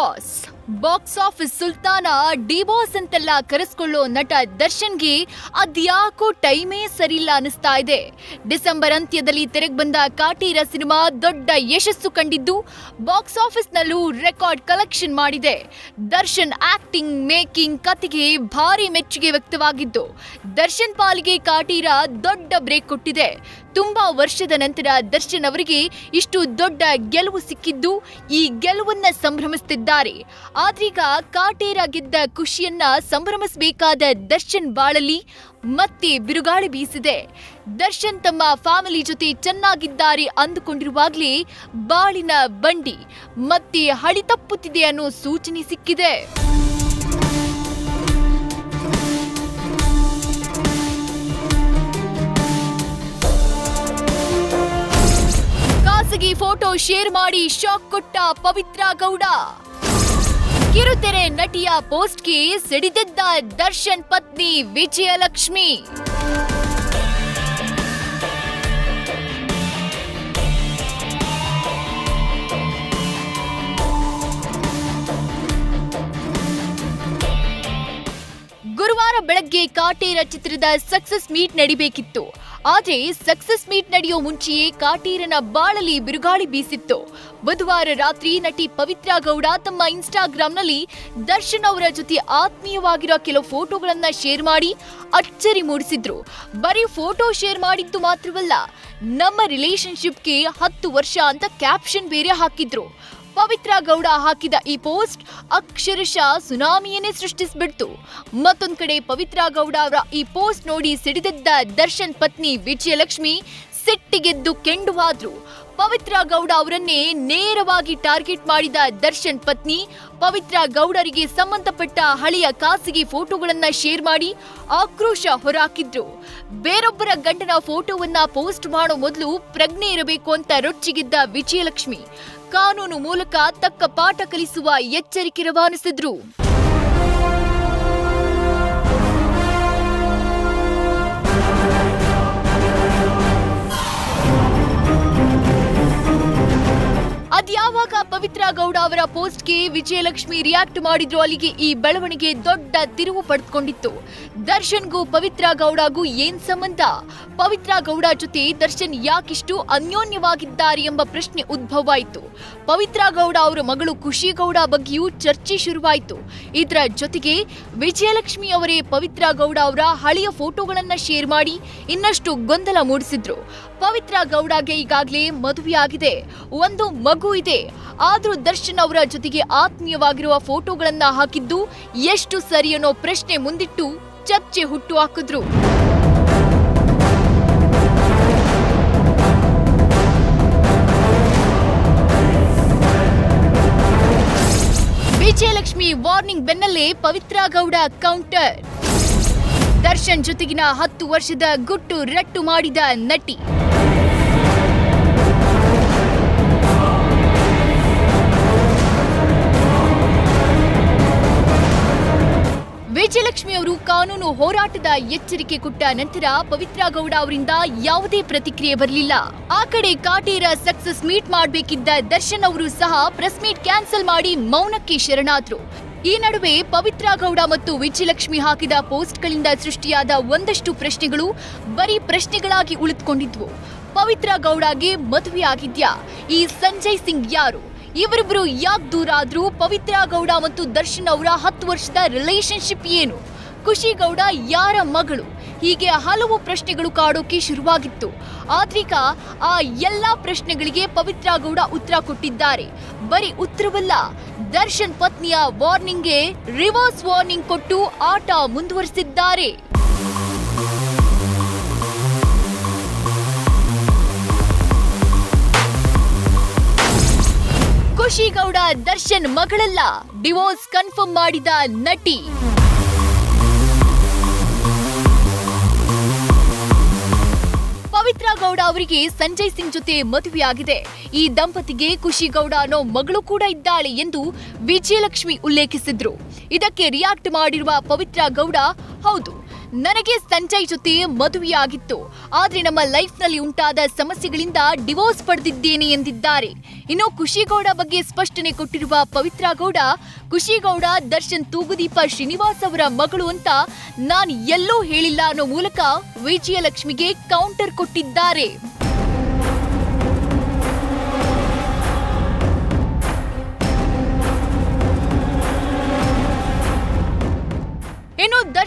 boss. Box office ಸುಲ್ತಾನ D boss ಅಂತೆಲ್ಲ ಕರೆಸ್ಕೊಳ್ಳೋ ನಟ ದರ್ಶನ್ಗೆ ಅದ್ಯಾಕೋ ಟೈಮೇ ಸರಿಯಿಲ್ಲ ಅನಿಸ್ತಾ ಇದೆ. ಡಿಸೆಂಬರ್ ಅಂತ್ಯದಲ್ಲಿ ತೆರೆಗೆ ಬಂದ ಕಾಟೀರ ಸಿನಿಮಾ ದೊಡ್ಡ ಯಶಸ್ಸು ಕಂಡಿದ್ದು ಬಾಕ್ಸ್ ಆಫೀಸ್ನಲ್ಲೂ ರೆಕಾರ್ಡ್ ಕಲೆಕ್ಷನ್ ಮಾಡಿದೆ. ದರ್ಶನ್ ಆಕ್ಟಿಂಗ್, ಮೇಕಿಂಗ್ ಕತೆಗೆ ಭಾರಿ ಮೆಚ್ಚುಗೆ ವ್ಯಕ್ತವಾಗಿದ್ದು, ದರ್ಶನ್ ಪಾಲಿಗೆ ಕಾಟೀರ ದೊಡ್ಡ ಬ್ರೇಕ್ ಕೊಟ್ಟಿದೆ. ತುಂಬಾ ವರ್ಷದ ನಂತರ ದರ್ಶನ್ ಅವರಿಗೆ ಇಷ್ಟು ದೊಡ್ಡ ಗೆಲುವು ಸಿಕ್ಕಿದ್ದು ಈ ಗೆಲುವನ್ನ ಸಂಭ್ರಮಿಸುತ್ತಿದ್ದಾರೆ ಆದ್ರೀಗ ಕಾಟೇರಾಗಿದ್ದ ಖುಷಿಯನ್ನ ಸಂಭ್ರಮಿಸಬೇಕಾದ ದರ್ಶನ್ ಬಾಳಲ್ಲಿ ಮತ್ತೆ ಬಿರುಗಾಳಿ ಬೀಸಿದೆ. ದರ್ಶನ್ ತಮ್ಮ ಫ್ಯಾಮಿಲಿ ಜೊತೆ ಚೆನ್ನಾಗಿದ್ದಾರೆ ಅಂದುಕೊಂಡಿರುವಾಗಲೇ ಬಾಳಿನ ಬಂಡಿ ಮತ್ತೆ ಹಳಿ ತಪ್ಪುತ್ತಿದೆ ಅನ್ನೋ ಸೂಚನೆ ಸಿಕ್ಕಿದೆ. ಖಾಸಗಿ ಫೋಟೋ ಶೇರ್ ಮಾಡಿ ಶಾಕ್ ಕೊಟ್ಟ ಪವಿತ್ರ ಗೌಡ. ಕಿರುತೆರೆ ನಟಿಯ ಪೋಸ್ಟ್ಗೆ ಸಿಡಿದಿದ್ದ ದರ್ಶನ್ ಪತ್ನಿ ವಿಜಯಲಕ್ಷ್ಮಿ. ಗುರುವಾರ ಬೆಳಗ್ಗೆ ಕಾಟೇರ ಚಿತ್ರದ ಸಕ್ಸಸ್ ಮೀಟ್ ನಡಿಬೇಕಿತ್ತು. ಆದ್ರೆ ಸಕ್ಸಸ್ ಮೀಟ್ ನಡೆಯೋ ಮುಂಚೆಯೇ ಕಾಟೀರನ ಬಾಳಲಿ ಬಿರುಗಾಳಿ ಬೀಸಿತ್ತು. ಬುಧವಾರ ರಾತ್ರಿ ನಟಿ ಪವಿತ್ರಾ ಗೌಡ ತಮ್ಮ ಇನ್ಸ್ಟಾಗ್ರಾಂನಲ್ಲಿ ದರ್ಶನ್ ಅವರ ಜೊತೆ ಆತ್ಮೀಯವಾಗಿರೋ ಕೆಲವು ಫೋಟೋಗಳನ್ನ ಶೇರ್ ಮಾಡಿ ಅಚ್ಚರಿ ಮೂಡಿಸಿದ್ರು. ಬರೀ ಫೋಟೋ ಶೇರ್ ಮಾಡಿದ್ದು ಮಾತ್ರವಲ್ಲ, ನಮ್ಮ ರಿಲೇಶನ್ಶಿಪ್ಗೆ ಹತ್ತು ವರ್ಷ ಅಂತ ಕ್ಯಾಪ್ಷನ್ ಬೇರೆ ಹಾಕಿದ್ರು. ಪವಿತ್ರ ಗೌಡ ಹಾಕಿದ ಈ ಪೋಸ್ಟ್ ಅಕ್ಷರಶಃ ಸುನಾಮಿಯನ್ನೇ ಸೃಷ್ಟಿಸ್ಬಿಡ್ತು. ಮತ್ತೊಂದು ಕಡೆ ಪವಿತ್ರ ಗೌಡ ಅವರ ಈ ಪೋಸ್ಟ್ ನೋಡಿ ಸಿಡಿದಿದ್ದ ದರ್ಶನ್ ಪತ್ನಿ ವಿಜಯಲಕ್ಷ್ಮಿ ಸಿಟ್ಟಿಗೆದ್ದು ಕೆಂಡುವಾದ್ರು ಪವಿತ್ರ ಗೌಡ ಅವರನ್ನೇ ನೇರವಾಗಿ ಟಾರ್ಗೆಟ್ ಮಾಡಿದ ದರ್ಶನ್ ಪತ್ನಿ ಪವಿತ್ರ ಗೌಡರಿಗೆ ಸಂಬಂಧಪಟ್ಟ ಹಳೆಯ ಖಾಸಗಿ ಫೋಟೋಗಳನ್ನ ಶೇರ್ ಮಾಡಿ ಆಕ್ರೋಶ ಹೊರಹಾಕಿದ್ರು ಬೇರೊಬ್ಬರ ಗಂಡನ ಫೋಟೋವನ್ನ ಪೋಸ್ಟ್ ಮಾಡೋ ಮೊದಲು ಪ್ರಜ್ಞೆ ಇರಬೇಕು ಅಂತ ರೊಚ್ಚಿಗಿದ್ದ ವಿಜಯಲಕ್ಷ್ಮಿ. ಕಾನೂನು ಮೂಲಕ ತಕ್ಕ ಪಾಠ ಕಲಿಸುವ ಎಚ್ಚರಿಕೆ ರವಾನಿಸಿದ್ರು. ಗೌಡ ಅವರ ಪೋಸ್ಟ್ಗೆ ವಿಜಯಲಕ್ಷ್ಮಿ ರಿಯಾಕ್ಟ್ ಮಾಡಿದ್ರು. ಅಲ್ಲಿಗೆ ಈ ಬೆಳವಣಿಗೆ ದೊಡ್ಡ ತಿರುವು ಪಡೆದುಕೊಂಡಿತ್ತು. ದರ್ಶನ್ಗೂ ಪವಿತ್ರ ಗೌಡಗೂ ಏನ್ ಸಂಬಂಧ? ಪವಿತ್ರ ಗೌಡ ಜೊತೆ ದರ್ಶನ್ ಯಾಕಿಷ್ಟು ಅನ್ಯೋನ್ಯವಾಗಿದ್ದಾರೆ ಎಂಬ ಪ್ರಶ್ನೆ ಉದ್ಭವವಾಯಿತು. ಪವಿತ್ರ ಗೌಡ ಅವರ ಮಗಳು ಖುಷಿ ಗೌಡ ಬಗ್ಗೆಯೂ ಚರ್ಚೆ ಶುರುವಾಯಿತು. ಇದರ ಜೊತೆಗೆ ವಿಜಯಲಕ್ಷ್ಮಿ ಅವರೇ ಪವಿತ್ರ ಗೌಡ ಅವರ ಹಳೆಯ ಫೋಟೋಗಳನ್ನ ಶೇರ್ ಮಾಡಿ ಇನ್ನಷ್ಟು ಗೊಂದಲ ಮೂಡಿಸಿದ್ರು. ಪವಿತ್ರ ಗೌಡಗೆ ಈಗಾಗಲೇ ಮದುವೆಯಾಗಿದೆ. ಒಂದು ಮಗು ಇದೆ. ಆದರೂ ದರ್ಶನ್ ಅವರ ಜೊತೆಗೆ ಆತ್ಮೀಯವಾಗಿರುವ ಫೋಟೋಗಳನ್ನ ಹಾಕಿದ್ದು ಎಷ್ಟು ಸರಿ ಅನ್ನೋ ಪ್ರಶ್ನೆ ಮುಂದಿಟ್ಟು ಚರ್ಚೆ ಹುಟ್ಟು ಹಾಕಿದ್ರು. ವಿಜಯಲಕ್ಷ್ಮಿ ವಾರ್ನಿಂಗ್ ಬೆನ್ನಲ್ಲೇ ಪವಿತ್ರ ಗೌಡ ಕೌಂಟರ್. ದರ್ಶನ್ ಜೊತೆಗಿನ ಹತ್ತು ವರ್ಷದ ಗುಟ್ಟು ರಟ್ಟು ಮಾಡಿದ ನಟಿ. ವಿಜಯಲಕ್ಷ್ಮಿ ಅವರು ಕಾನೂನು ಹೋರಾಟದ ಎಚ್ಚರಿಕೆ ಕೊಟ್ಟ ನಂತರ ಪವಿತ್ರ ಗೌಡ ಅವರಿಂದ ಯಾವುದೇ ಪ್ರತಿಕ್ರಿಯೆ ಬರಲಿಲ್ಲ. ಆ ಕಡೆ ಕಾಟೇರ ಸಕ್ಸಸ್ ಮೀಟ್ ಮಾಡಬೇಕಿದ್ದ ದರ್ಶನ್ ಅವರು ಸಹ ಪ್ರೆಸ್ ಮೀಟ್ ಕ್ಯಾನ್ಸಲ್ ಮಾಡಿ ಮೌನಕ್ಕೆ ಶರಣಾದ್ರು. ಈ ನಡುವೆ ಪವಿತ್ರ ಗೌಡ ಮತ್ತು ವಿಜಯಲಕ್ಷ್ಮಿ ಹಾಕಿದ ಪೋಸ್ಟ್ಗಳಿಂದ ಸೃಷ್ಟಿಯಾದ ಒಂದಷ್ಟು ಪ್ರಶ್ನೆಗಳು ಬರೀ ಪ್ರಶ್ನೆಗಳಾಗಿ ಉಳಿದುಕೊಂಡಿದ್ವು. ಪವಿತ್ರ ಗೌಡಗೆ ಮದುವೆ ಈ ಸಂಜಯ್ ಸಿಂಗ್ ಯಾರು? ಇವರಿಬ್ರು ಯಾಕೆ ದೂರ ಆದ್ರು ಪವಿತ್ರ ಗೌಡ ಮತ್ತು ದರ್ಶನ್ ಅವರ ಹತ್ತು ವರ್ಷದ ರಿಲೇಶನ್ಶಿಪ್ ಏನು? ಖುಷಿ ಗೌಡ ಯಾರ ಮಗಳು? ಹೀಗೆ ಹಲವು ಪ್ರಶ್ನೆಗಳು ಕಾಡೋಕೆ ಶುರುವಾಗಿತ್ತು. ಆದ್ರೀಗ ಆ ಎಲ್ಲ ಪ್ರಶ್ನೆಗಳಿಗೆ ಪವಿತ್ರ ಗೌಡ ಉತ್ತರ ಕೊಟ್ಟಿದ್ದಾರೆ. ಬರೀ ಉತ್ತರವಲ್ಲ, ದರ್ಶನ್ ಪತ್ನಿಯ ವಾರ್ನಿಂಗ್ಗೆ ರಿವರ್ಸ್ ವಾರ್ನಿಂಗ್ ಕೊಟ್ಟು ಆಟ ಮುಂದುವರಿಸಿದ್ದಾರೆ. ಖುಷಿ ಗೌಡ ದರ್ಶನ್ ಮಗಳಲ್ಲ, ಡಿವೋರ್ಸ್ ಕನ್ಫರ್ಮ್ ಮಾಡಿದ ನಟಿ. ಪವಿತ್ರ ಗೌಡ ಅವರಿಗೆ ಸಂಜಯ್ ಸಿಂಗ್ ಜೊತೆ ಮದುವೆಯಾಗಿದೆ. ಈ ದಂಪತಿಗೆ ಖುಷಿ ಗೌಡ ಅನ್ನೋ ಮಗಳು ಕೂಡ ಇದ್ದಾಳೆ ಎಂದು ವಿಜಯಲಕ್ಷ್ಮಿ ಉಲ್ಲೇಖಿಸಿದ್ರು. ಇದಕ್ಕೆ ರಿಯಾಕ್ಟ್ ಮಾಡಿರುವ ಪವಿತ್ರ ಗೌಡ, ಹೌದು ನನಗೆ ಸಂಜಯ್ ಜೊತೆ ಮದುವೆಯಾಗಿತ್ತು. ಆದ್ರೆ ನಮ್ಮ ಲೈಫ್ನಲ್ಲಿ ಉಂಟಾದ ಸಮಸ್ಯೆಗಳಿಂದ ಡಿವೋರ್ಸ್ ಪಡೆದಿದ್ದೇನೆ ಎಂದಿದ್ದಾರೆ. ಇನ್ನು ಖುಷಿಗೌಡ ಬಗ್ಗೆ ಸ್ಪಷ್ಟನೆ ಕೊಟ್ಟಿರುವ ಪವಿತ್ರ ಗೌಡ ಖುಷಿಗೌಡ, ದರ್ಶನ್ ತೂಗುದೀಪ ಶ್ರೀನಿವಾಸ್ ಅವರ ಮಗಳು ಅಂತ ನಾನು ಎಲ್ಲೂ ಹೇಳಿಲ್ಲ ಅನ್ನೋ ಮೂಲಕ ವಿಜಯಲಕ್ಷ್ಮಿಗೆ ಕೌಂಟರ್ ಕೊಟ್ಟಿದ್ದಾರೆ.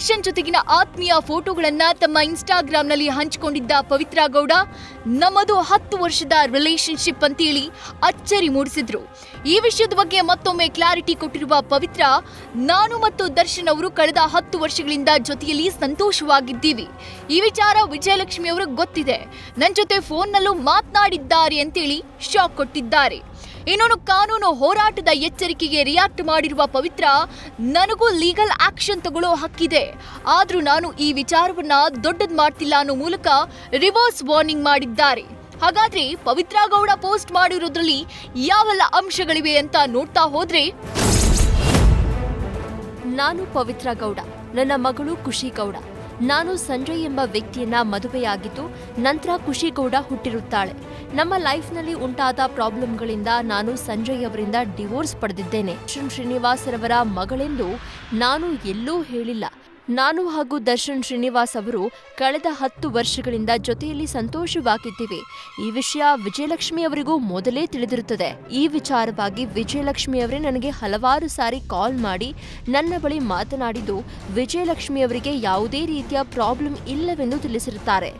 ದರ್ಶನ್ ಜೊತೆಗಿನ ಆತ್ಮೀಯ ಫೋಟೋಗಳನ್ನ ತಮ್ಮ ಇನ್ಸ್ಟಾಗ್ರಾಂನಲ್ಲಿ ಹಂಚಿಕೊಂಡಿದ್ದ ಪವಿತ್ರ ಗೌಡ ನಮ್ಮದು ಹತ್ತು ವರ್ಷದ ರಿಲೇಶನ್ಶಿಪ್ ಅಂತೇಳಿ ಅಚ್ಚರಿ ಮೂಡಿಸಿದ್ರು. ಈ ವಿಷಯದ ಬಗ್ಗೆ ಮತ್ತೊಮ್ಮೆ ಕ್ಲಾರಿಟಿ ಕೊಟ್ಟಿರುವ ಪವಿತ್ರ, ನಾನು ಮತ್ತು ದರ್ಶನ್ ಅವರು ಕಳೆದ ಹತ್ತು ವರ್ಷಗಳಿಂದ ಜೊತೆಯಲ್ಲಿ ಸಂತೋಷವಾಗಿದ್ದೀವಿ. ಈ ವಿಚಾರ ವಿಜಯಲಕ್ಷ್ಮಿ ಅವರು ಗೊತ್ತಿದೆ. ನನ್ನ ಜೊತೆ ಫೋನ್ನಲ್ಲೂ ಮಾತನಾಡಿದ್ದಾರೆ ಅಂತೇಳಿ ಶಾಕ್ ಕೊಟ್ಟಿದ್ದಾರೆ. ಇನ್ನೊಂದು ಕಾನೂನು ಹೋರಾಟದ ಎಚ್ಚರಿಕೆಗೆ ರಿಯಾಕ್ಟ್ ಮಾಡಿರುವ ಪವಿತ್ರ, ನನಗೂ ಲೀಗಲ್ ಆಕ್ಷನ್ ತಗೊಳ್ಳೋ ಹಕ್ಕಿದೆ. ಆದ್ರೂ ನಾನು ಈ ವಿಚಾರವನ್ನ ದೊಡ್ಡದ್ ಮಾಡ್ತಿಲ್ಲ ಅನ್ನೋ ಮೂಲಕ ರಿವರ್ಸ್ ವಾರ್ನಿಂಗ್ ಮಾಡಿದ್ದಾರೆ. ಹಾಗಾದ್ರೆ ಪವಿತ್ರ ಗೌಡ ಪೋಸ್ಟ್ ಮಾಡಿರೋದ್ರಲ್ಲಿ ಯಾವೆಲ್ಲ ಅಂಶಗಳಿವೆ ಅಂತ ನೋಡ್ತಾ ಹೋದ್ರೆ? ನಾನು ಪವಿತ್ರ ಗೌಡ, ನನ್ನ ಮಗಳು ಖುಷಿ ಗೌಡ. ನಾನು ಸಂಜಯ್ ಎಂಬ ವ್ಯಕ್ತಿಯನ್ನ ಮದುವೆಯಾಗಿದ್ದು ನಂತರ ಖುಷಿಗೌಡ ಹುಟ್ಟಿರುತ್ತಾಳೆ. ನಮ್ಮ ಲೈಫ್ನಲ್ಲಿ ಉಂಟಾದ ಪ್ರಾಬ್ಲಮ್ಗಳಿಂದ ನಾನು ಸಂಜಯ್ ಅವರಿಂದ ಡಿವೋರ್ಸ್ ಪಡೆದಿದ್ದೇನೆ. ಶ್ರೀನಿವಾಸ್ ಶ್ರೀನಿವಾಸರವರ ಮಗಳೆಂದು ನಾನು ಎಲ್ಲೂ ಹೇಳಿಲ್ಲ. ನಾನು ಹಾಗೂ ದರ್ಶನ್ ಶ್ರೀನಿವಾಸ್ ಅವರು ಕಳೆದ ಹತ್ತು ವರ್ಷಗಳಿಂದ ಜೊತೆಯಲ್ಲಿ ಸಂತೋಷವಾಗಿದ್ದೀವಿ. ಈ ವಿಷಯ ವಿಜಯಲಕ್ಷ್ಮಿ ಅವರಿಗೂ ಮೊದಲೇ ತಿಳಿದಿರುತ್ತದೆ. ಈ ವಿಚಾರವಾಗಿ ವಿಜಯಲಕ್ಷ್ಮಿ ಅವರೇ ನನಗೆ ಹಲವಾರು ಸಾರಿ ಕಾಲ್ ಮಾಡಿ ನನ್ನ ಬಳಿ ಮಾತನಾಡಿದ್ದು, ವಿಜಯಲಕ್ಷ್ಮಿ ಅವರಿಗೆ ಯಾವುದೇ ರೀತಿಯ ಪ್ರಾಬ್ಲಮ್ ಇಲ್ಲವೆಂದು ತಿಳಿಸಿರುತ್ತಾರೆ.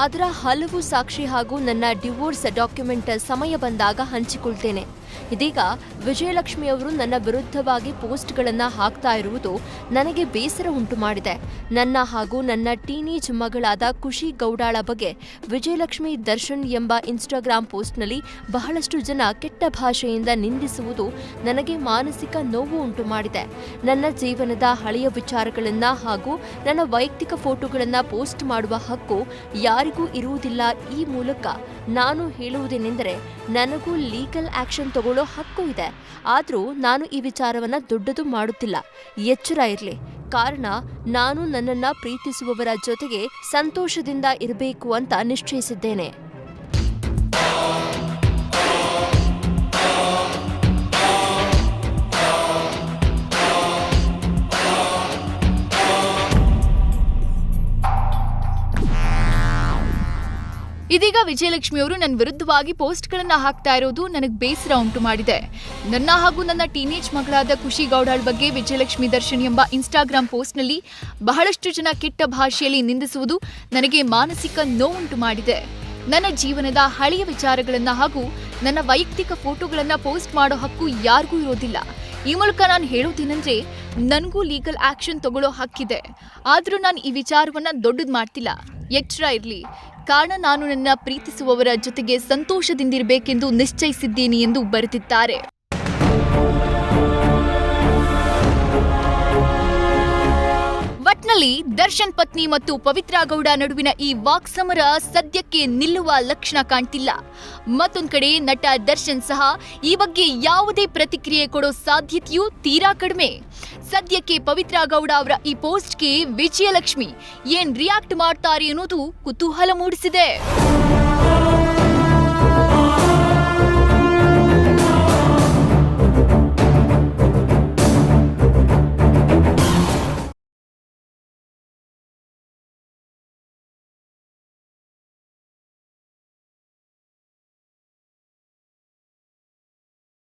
ಅದರ ಹಲವು ಸಾಕ್ಷಿ ಹಾಗೂ ನನ್ನ ಡಿವೋರ್ಸ್ ಡಾಕ್ಯುಮೆಂಟ್ ಸಮಯ ಬಂದಾಗ ಹಂಚಿಕೊಳ್ತೇನೆ. ಇದೀಗ ವಿಜಯಲಕ್ಷ್ಮಿ ಅವರು ನನ್ನ ವಿರುದ್ಧವಾಗಿ ಪೋಸ್ಟ್ಗಳನ್ನು ಹಾಕ್ತಾ ಇರುವುದು ನನಗೆ ಬೇಸರ ಉಂಟು ಮಾಡಿದೆ. ನನ್ನ ಹಾಗೂ ನನ್ನ ಟೀನೇಜ್ ಮಗಳಾದ ಖುಷಿ ಗೌಡಾಳ ಬಗ್ಗೆ ವಿಜಯಲಕ್ಷ್ಮಿ ದರ್ಶನ್ ಎಂಬ ಇನ್ಸ್ಟಾಗ್ರಾಂ ಪೋಸ್ಟ್ನಲ್ಲಿ ಬಹಳಷ್ಟು ಜನ ಕೆಟ್ಟ ಭಾಷೆಯಿಂದ ನಿಂದಿಸುವುದು ನನಗೆ ಮಾನಸಿಕ ನೋವು ಉಂಟು ಮಾಡಿದೆ. ನನ್ನ ಜೀವನದ ಹಳೆಯ ವಿಚಾರಗಳನ್ನ ಹಾಗೂ ನನ್ನ ವೈಯಕ್ತಿಕ ಫೋಟೋಗಳನ್ನ ಪೋಸ್ಟ್ ಮಾಡುವ ಹಕ್ಕು ಯಾರಿಗೂ ಇರುವುದಿಲ್ಲ ಈ ಮೂಲಕ ನಾನು ಹೇಳುವುದೇನೆಂದರೆ, ನನಗೂ ಲೀಗಲ್ ಆಕ್ಷನ್ ತಗೊಳ್ಳೋ ಹಕ್ಕು ಇದೆ. ಆದರೂ ನಾನು ಈ ವಿಚಾರವನ್ನು ದೊಡ್ಡದು ಮಾಡುತ್ತಿಲ್ಲ. ಎಚ್ಚರ ಇರಲಿ. ಕಾರಣ, ನಾನು ನನ್ನನ್ನು ಪ್ರೀತಿಸುವವರ ಜೊತೆಗೆ ಸಂತೋಷದಿಂದ ಇರಬೇಕು ಅಂತ ನಿಶ್ಚಯಿಸಿದ್ದೇನೆ. ಇದೀಗ ವಿಜಯಲಕ್ಷ್ಮಿ ಅವರು ನನ್ನ ವಿರುದ್ಧವಾಗಿ ಪೋಸ್ಟ್ಗಳನ್ನು ಹಾಕ್ತಾ ಇರೋದು ನನಗೆ ಬೇಸರ ಉಂಟು ಮಾಡಿದೆ. ನನ್ನ ಹಾಗೂ ನನ್ನ ಟೀನೇಜ್ ಮಗಳಾದ ಖುಷಿ ಗೌಡಾಳ್ ಬಗ್ಗೆ ವಿಜಯಲಕ್ಷ್ಮಿ ದರ್ಶನ್ ಎಂಬ ಇನ್ಸ್ಟಾಗ್ರಾಂ ಪೋಸ್ಟ್ನಲ್ಲಿ ಬಹಳಷ್ಟು ಜನ ಕೆಟ್ಟ ಭಾಷೆಯಲ್ಲಿ ನಿಂದಿಸುವುದು ನನಗೆ ಮಾನಸಿಕ ನೋವುಂಟು ಮಾಡಿದೆ. ನನ್ನ ಜೀವನದ ಹಳೆಯ ವಿಚಾರಗಳನ್ನು ಹಾಗೂ ನನ್ನ ವೈಯಕ್ತಿಕ ಫೋಟೋಗಳನ್ನು ಪೋಸ್ಟ್ ಮಾಡೋ ಹಕ್ಕು ಯಾರಿಗೂ ಇರೋದಿಲ್ಲ. ಈ ಮೂಲಕ ನಾನು ಹೇಳೋದೇನೆಂದ್ರೆ ನನಗೂ ಲೀಗಲ್ ಆಕ್ಷನ್ ತಗೊಳ್ಳೋ ಹಕ್ಕಿದೆ. ಆದರೂ ನಾನು ಈ ವಿಚಾರವನ್ನ ದೊಡ್ಡದು ಮಾಡ್ತಿಲ್ಲ. ಎಚ್ಚರ ಇರಲಿ. ಕಾರಣ ನಾನು ನನ್ನ ಪ್ರೀತಿಸುವವರ ಜೊತೆಗೆ ಸಂತೋಷದಿಂದಿರಬೇಕೆಂದು ನಿಶ್ಚಯಿಸಿದ್ದೀನಿ ಎಂದು ಬರೆದಿದ್ದಾರೆ. ಒಟ್ನಲ್ಲಿ ದರ್ಶನ್ ಪತ್ನಿ ಮತ್ತು ಪವಿತ್ರ ಗೌಡ ನಡುವಿನ ಈ ವಾಕ್ಸಮರ ಸದ್ಯಕ್ಕೆ ನಿಲ್ಲುವ ಲಕ್ಷಣ ಕಾಣ್ತಿಲ್ಲ. ಮತ್ತೊಂದು ಕಡೆ ನಟ ದರ್ಶನ್ ಸಹ ಈ ಬಗ್ಗೆ ಯಾವುದೇ ಪ್ರತಿಕ್ರಿಯೆ ಕೊಡೋ ಸಾಧ್ಯತೆಯೂ ತೀರಾ ಕಡಿಮೆ. ಸದ್ಯಕ್ಕೆ ಪವಿತ್ರ ಗೌಡ ಅವರ ಈ ಪೋಸ್ಟ್ಗೆ ವಿಜಯಲಕ್ಷ್ಮಿ ಏನ್ ರಿಯಾಕ್ಟ್ ಮಾಡ್ತಾರೆ ಅನ್ನೋದು ಕುತೂಹಲ ಮೂಡಿಸಿದೆ.